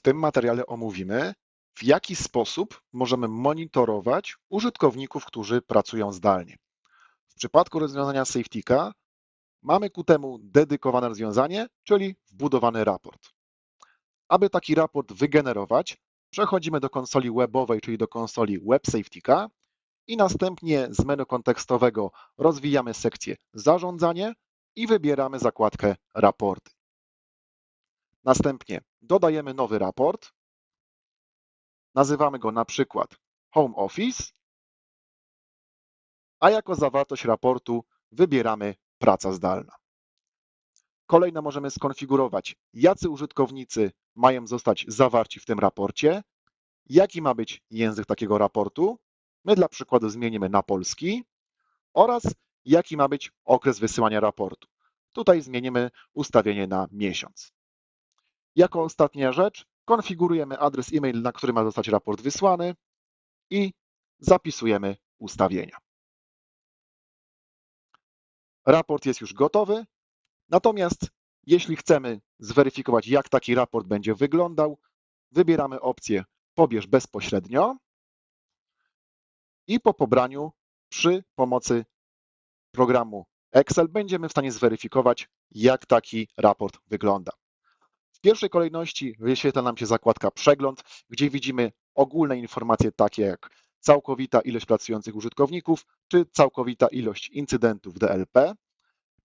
W tym materiale omówimy, w jaki sposób możemy monitorować użytkowników, którzy pracują zdalnie. W przypadku rozwiązania SafeTika mamy ku temu dedykowane rozwiązanie, czyli wbudowany raport. Aby taki raport wygenerować, przechodzimy do konsoli webowej, czyli do konsoli Web SafeTika i następnie z menu kontekstowego rozwijamy sekcję Zarządzanie i wybieramy zakładkę Raporty. Następnie dodajemy nowy raport. Nazywamy go na przykład Home Office, a jako zawartość raportu wybieramy praca zdalna. Kolejno możemy skonfigurować, jacy użytkownicy mają zostać zawarci w tym raporcie, jaki ma być język takiego raportu. My dla przykładu zmienimy na polski oraz jaki ma być okres wysyłania raportu. Tutaj zmienimy ustawienie na miesiąc. Jako ostatnia rzecz konfigurujemy adres e-mail, na który ma zostać raport wysłany i zapisujemy ustawienia. Raport jest już gotowy, natomiast jeśli chcemy zweryfikować, jak taki raport będzie wyglądał, wybieramy opcję Pobierz bezpośrednio i po pobraniu przy pomocy programu Excel będziemy w stanie zweryfikować, jak taki raport wygląda. W pierwszej kolejności wyświetla nam się zakładka Przegląd, gdzie widzimy ogólne informacje takie jak całkowita ilość pracujących użytkowników czy całkowita ilość incydentów DLP.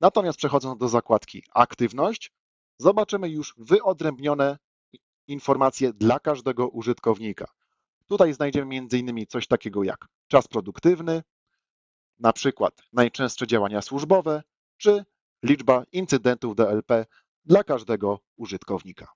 Natomiast przechodząc do zakładki Aktywność, zobaczymy już wyodrębnione informacje dla każdego użytkownika. Tutaj znajdziemy m.in. coś takiego jak czas produktywny, na przykład najczęstsze działania służbowe czy liczba incydentów DLP dla każdego użytkownika.